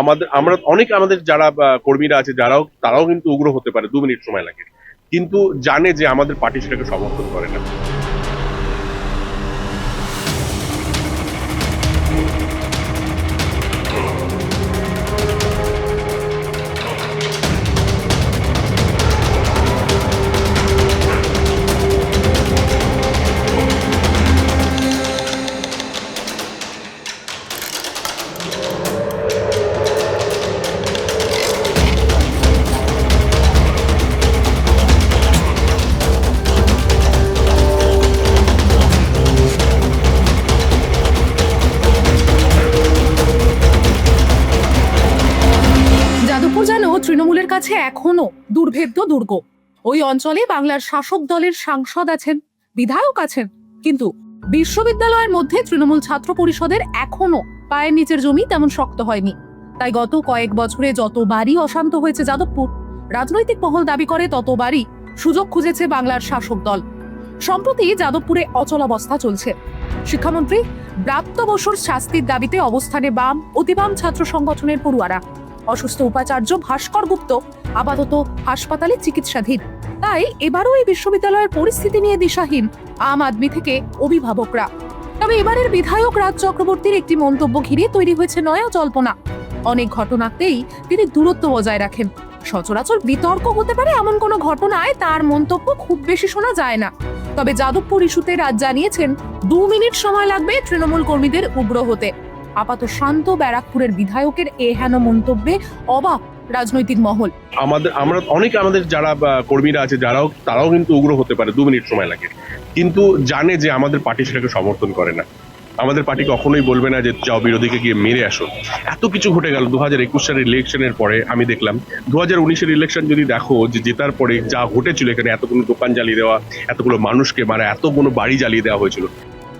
আমাদের, আমরা অনেক আমাদের যারা কর্মীরা আছে, যারাও, তারাও কিন্তু উগ্র হতে পারে, দু মিনিট সময় লাগে। কিন্তু জানে যে আমাদের পার্টি সেটাকে সমর্থন করে না। কাছে এখনও দুর্ভেদ্য দুর্গ। ওই অঞ্চলে বাংলার শাসক দলের সাংসদ আছেন, বিধায়ক আছেন, কিন্তু বিশ্ববিদ্যালয়ের মধ্যে তৃণমূল ছাত্র পরিষদের এখনও পায়ের নিচের জমি তেমন শক্ত হয়নি। তাই গত কয়েক বছরে যতবারই অশান্ত হয়েছে যাদবপুর, রাজনৈতিক মহল দাবি করে ততবারই সুযোগ খুঁজেছে বাংলার শাসক দল। সম্প্রতি যাদবপুরে অচলাবস্থা চলছে। শিক্ষামন্ত্রী ব্রাত্য বসুর শাস্তির দাবিতে অবস্থানে বাম অতিবাম ছাত্র সংগঠনের পড়ুয়ারা অসুস্থ উপাচার্য ভাস্কর গুপ্ত আপাতত হাসপাতালে চিকিৎসাধীন। তাই এবারও এই বিশ্ববিদ্যালয়ের পরিস্থিতি নিয়ে দিশাহীন আম আদমি থেকে অভিভাবকরা। তবে এবারের বিধায়ক রাজ চক্রবর্তীর একটি মন্তব্য ঘিরে তৈরি হয়েছে নয়া জল্পনা। অনেক ঘটনাতেই তিনি দূরত্ব বজায় রাখেন। সচরাচর বিতর্ক হতে পারে এমন কোনো ঘটনায় তার মন্তব্য খুব বেশি শোনা যায় না। তবে যাদবপুর ইস্যুতে রাজ জানিয়েছেন, দু মিনিট সময় লাগবে তৃণমূল কর্মীদের উগ্র হতে। আপাত শান্ত ব্যারাকপুরের বিধায়কের এ হেন মন্তব্যে অবাক রাজনৈতিক মহল। আমাদের, আমরা অনেক আমাদের যারা কর্মীরা আছে, যারাও, তারাও কিন্তু উগ্র হতে পারে, দু মিনিট সময় লাগে। কিন্তু জানে যে আমাদের পার্টি সেটাকে সমর্থন করে না। আমাদের পার্টি কখনোই বলবে না যে, যাও বিরোধীকে গিয়ে মেরে আসো। এত কিছু ঘটে গেল। দু হাজার একুশ সালের ইলেকশনের পরে আমি দেখলাম দু হাজার উনিশের ইলেকশন যদি দেখো, যে জেতার পরে যা ঘটেছিল এখানে, এতগুলো দোকান জ্বালিয়ে দেওয়া, এতগুলো মানুষকে মারা, এতগুলো বাড়ি জ্বালিয়ে দেওয়া হয়েছিল।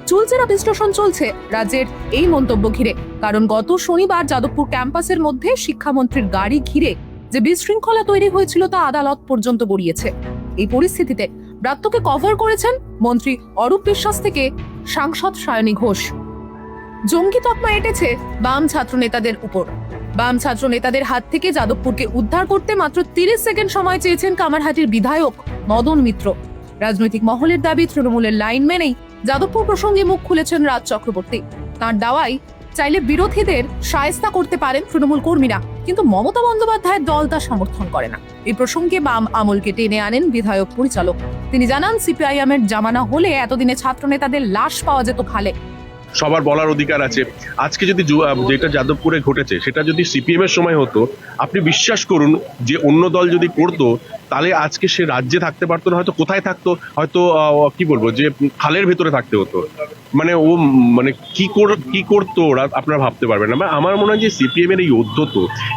চুলচেরা বিশ্লেষণ চলছে। রাজ্যের এই মন্তব্য ঘিরে। কারণ গত শনিবার যাদবপুর ক্যাম্পাসের মধ্যে শিক্ষামন্ত্রীর গাড়ি ঘিরে যে বিশৃঙ্খলা তৈরি হয়েছিল তা আদালত পর্যন্ত গড়িয়েছে। এই পরিস্থিতিতে ব্রাত্যকে কভার করেছেন মন্ত্রী অরূপ বিশ্বাস থেকে সাংসদ সায়নী ঘোষ। জঙ্গি তকমা এঁটেছে বাম ছাত্র নেতাদের উপর। বাম ছাত্র নেতাদের হাত থেকে যাদবপুরকে উদ্ধার করতে মাত্র তিরিশ সেকেন্ড সময় চেয়েছেন কামারহাটির বিধায়ক মদন মিত্র। রাজনৈতিক মহলের দাবি, তৃণমূলের লাইন মেনেই যাদবপুর প্রসঙ্গে মুখ খুলেছেন রাজ চক্রবর্তী। তার দাওয়াই চাইলে বিরোধীদের সায়স্তা করতে পারেন তৃণমূল কর্মীরা, কিন্তু মমতা বন্দ্যোপাধ্যায়ের দল তা সমর্থন করে না। এই প্রসঙ্গে বাম আমলকে টেনে আনেন বিধায়ক পরিচালক। তিনি জানান সিপিআইএম এর জামানা হলে এতদিনে ছাত্র নেতাদের লাশ পাওয়া যেত খালে। সবার বলার অধিকার আছে। আজকে যদি যেটা যাদবপুরে ঘটেছে, সেটা যদি সিপিএম এর সময় হতো, আপনি বিশ্বাস করুন যে অন্য দল যদি করতো, তাহলে আজকে সে রাজ্যে থাকতে পারতো না, হয়তো কোথায় থাকতো, হয়তো কি বলব, যে খালের ভেতরে থাকতে হতো। মানে ও মানে কি কর, কি করতো ওরা, আপনারা ভাবতে পারবেন না। আমার মনে হয় যে সিপিএম এর এই উদ্ধত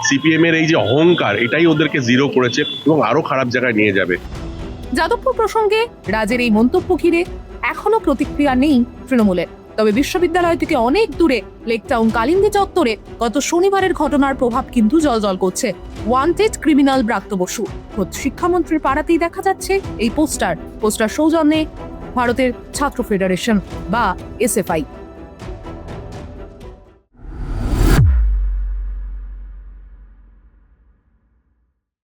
সিপিএম এর এই যে অহংকার, এটাই ওদেরকে জিরো করেছে এবং আরও খারাপ জায়গায় নিয়ে যাবে। যাদবপুর প্রসঙ্গে রাজের এই মন্তব্য ঘিরে এখনও প্রতিক্রিয়া নেই তৃণমূলের। তবে বিশ্ববিদ্যালয় থেকে অনেক দূরে লেকটাউন কালিঙ্গি চত্বরে গত শনিবারের ঘটনার প্রভাব কিন্তু জলজল করছে। ওয়ান্টেড ক্রিমিনাল ব্রাক্ত বসু, খোদ শিক্ষামন্ত্রীর পাড়াতেই দেখা যাচ্ছে এই পোস্টার। পোস্টার সৌজন্যে ভারতের ছাত্র ফেডারেশন বা এসএফআই।